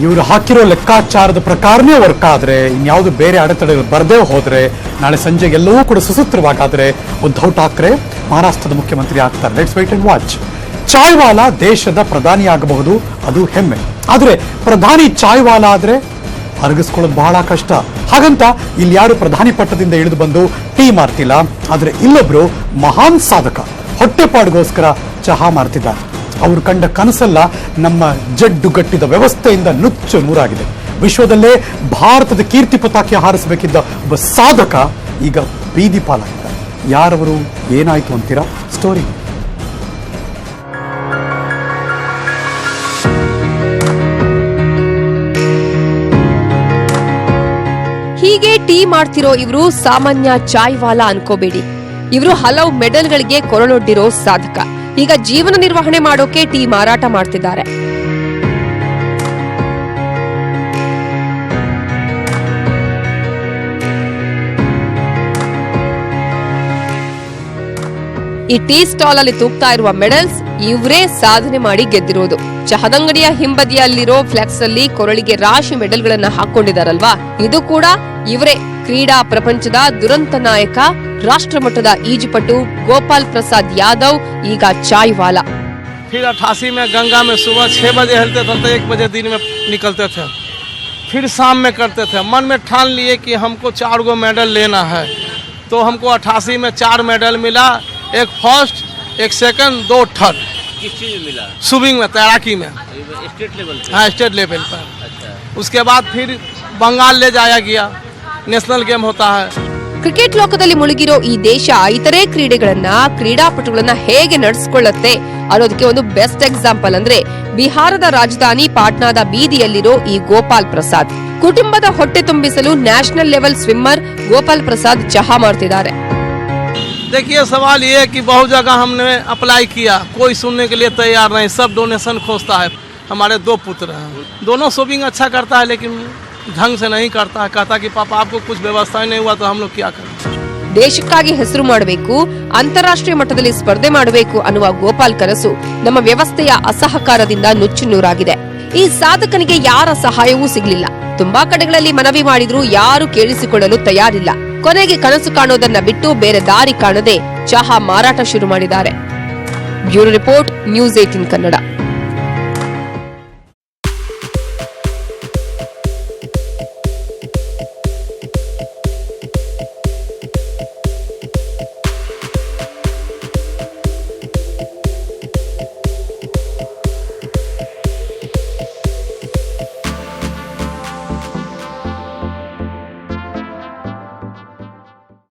ಇವರು ಹಾಕಿರೋ ಲೆಕ್ಕಾಚಾರದ ಪ್ರಕಾರನೇ ವರ್ಕ್ ಆದರೆ, ಇನ್ಯಾವುದು ಬೇರೆ ಅಡೆತಡೆಗಳು ಬರದೇ ಹೋದ್ರೆ, ನಾಳೆ ಸಂಜೆ ಎಲ್ಲವೂ ಕೂಡ ಸುಸೂತ್ರವಾಗಾದರೆ ಉದ್ಧವ್ ಠಾಕ್ರೆ ಮಹಾರಾಷ್ಟ್ರದ ಮುಖ್ಯಮಂತ್ರಿ ಆಗ್ತಾರೆ. Let's wait and watch chaiwala ದೇಶದ ಪ್ರಧಾನಿ ಆಗಬಹುದು, ಅದು ಹೆಮ್ಮೆ. ಆದರೆ ಪ್ರಧಾನಿ ಚಾಯ್ವಾಲಾ ಆದ್ರೆ ಅರಗಿಸ್ಕೊಳ್ಳೋದು ಬಹಳ ಕಷ್ಟ. ಹಾಗಂತ ಇಲ್ಲಿ ಯಾರು ಪ್ರಧಾನಿ ಪಟ್ಟದಿಂದ ಇಳಿದು ಬಂದು ಟೀ ಮಾರ್ತಿಲ್ಲ. ಆದರೆ ಇಲ್ಲೊಬ್ರು ಮಹಾನ್ ಸಾಧಕ ಹೊಟ್ಟೆಪಾಡಿಗೋಸ್ಕರ ಚಹಾ ಮಾರ್ತಿದ್ದಾರೆ. ಅವರು ಕಂಡ ಕನಸಲ್ಲ ನಮ್ಮ ಜಡ್ಡುಗಟ್ಟಿದ ವ್ಯವಸ್ಥೆಯಿಂದ ನುಚ್ಚು ನೂರಾಗಿದೆ. ವಿಶ್ವದಲ್ಲೇ ಭಾರತದ ಕೀರ್ತಿ ಪತಾಕೆ ಹಾರಿಸಬೇಕಿದ್ದ ಒಬ್ಬ ಸಾಧಕ ಈಗ ಬೀದಿ ಪಾಲಾಗಿದ್ದಾರೆ ಯಾರವರು, ಏನಾಯಿತು ಅಂತೀರಾ? ಸ್ಟೋರಿ. ಹೀಗೆ ಟೀ ಮಾಡ್ತಿರೋ ಇವರು ಸಾಮಾನ್ಯ ಚಾಯ್ವಾಲಾ ಅನ್ಕೋಬೇಡಿ. ಇವರು ಹಲವು ಮೆಡಲ್ಗಳಿಗೆ ಕೊರಳೊಡ್ಡಿರೋ ಸಾಧಕ. ಈಗ ಜೀವನ ನಿರ್ವಹಣೆ ಮಾಡೋಕೆ ಟೀ ಮಾರಾಟ ಮಾಡ್ತಿದ್ದಾರೆ. ಈ ಟೀ ಸ್ಟಾಲ್ ಅಲ್ಲಿ ತೂಗ್ತಾ ಇರುವ ಮೆಡಲ್ಸ್ ಇವರೇ ಸಾಧನೆ ಮಾಡಿ ಗೆದ್ದಿರೋದು ಚಹದಂಗಡಿಯ ಹಿಂಬದಿಯಲ್ಲಿರೋ ಫ್ಲೆಕ್ಸ್ ಅಲ್ಲಿ ಕೊರಳಿಗೆ ರಾಶಿ ಮೆಡಲ್ಗಳನ್ನ ಹಾಕೊಂಡಿದಾರಲ್ವಾ ಇದು ಕೂಡ ಇವರೇ ಕ್ರೀಡಾ ಪ್ರಪಂಚದ ದುರಂತ ನಾಯಕ ರಾಷ್ಟ್ರಮಟ್ಟದ ಈಜುಪಟು ಗೋಪಾಲ್ ಪ್ರಸಾದ್ ಯಾದವ್ ಈಗ ಚಾಯ್ ವಾಲಾ फिर अट्ठासी में गंगा में सुबह छः बजे हिलते थे तो एक बजे दिन में निकलते थे फिर शाम में करते थे मन में ठान लिए कि हमको चार गो मेडल लेना है तो हमको अट्ठासी में चार मेडल मिला एक फर्स्ट एक सेकंड दो थर्ड किस चीज में मिला स्विमिंग में तैराकी में स्टेट लेवल पे हाँ स्टेट लेवल पर अच्छा उसके बाद फिर बंगाल ले जाया गया नेशनल गेम होता है ಕ್ರಿಕೆಟ್ ಲೋಕದಲ್ಲಿ ಮುಳುಗಿರೋ ಈ ದೇಶ ಇತರೆ ಕ್ರೀಡೆಗಳನ್ನ ಕ್ರೀಡಾಪಟುಗಳನ್ನ ಹೇಗೆ ನಡೆಸ್ಕೊಳ್ಳುತ್ತೆ ಅನ್ನೋದಕ್ಕೆ ಒಂದು ಬೆಸ್ಟ್ ಎಕ್ಸಾಂಪಲ್ ಅಂದ್ರೆ ಬಿಹಾರದ ರಾಜಧಾನಿ ಪಾಟ್ನಾದ ಬೀದಿಯಲ್ಲಿರೋ ಈ ಗೋಪಾಲ್ ಪ್ರಸಾದ್ ಕುಟುಂಬದ ಹೊಟ್ಟೆ ತುಂಬಿಸಲು national level swimmer Gopal Prasad ಚಹಾ ಮಾಡ್ತಿದ್ದಾರೆ देखिए सवाल ये है कि बहुत जगह हमने अप्लाई किया कोई सुनने के लिए तैयार नहीं सब डोनेशन खोजता है हमारे दो पुत्र हैं दोनों स्विमिंग अच्छा करता है लेकिन ढंग से नहीं करता है कहता कि पापा आपको कुछ व्यवस्था ही नहीं हुआ तो हम लोग क्या करें ದೇಶಕ್ಕಾಗಿ ಹೆಸರು ಮಾಡಬೇಕು ಅಂತಾರಾಷ್ಟ್ರೀಯ ಮಟ್ಟದಲ್ಲಿ ಸ್ಪರ್ಧೆ ಮಾಡಬೇಕು ಅನ್ನುವ ಗೋಪಾಲ್ ಕನಸು ನಮ್ಮ ವ್ಯವಸ್ಥೆಯ ಅಸಹಕಾರದಿಂದ ನುಚ್ಚು ನೂರಾಗಿದೆ ಈ ಸಾಧಕನಿಗೆ ಯಾರ ಸಹಾಯವೂ ಸಿಗ್ಲಿಲ್ಲ ತುಂಬಾ ಕಡೆಗಳಲ್ಲಿ ಮನವಿ ಮಾಡಿದ್ರೂ ಯಾರು ಕೇಳಿಸಿಕೊಳ್ಳಲು ತಯಾರಿಲ್ಲ ಕೊನೆಗೆ ಕನಸು ಕಾಣೋದನ್ನ ಬಿಟ್ಟು ಬೇರೆ ದಾರಿ ಕಾಣದೆ ಚಹಾ ಮಾರಾಟ ಶುರು ಮಾಡಿದ್ದಾರೆ. Bureau report, news eighteen Kannada.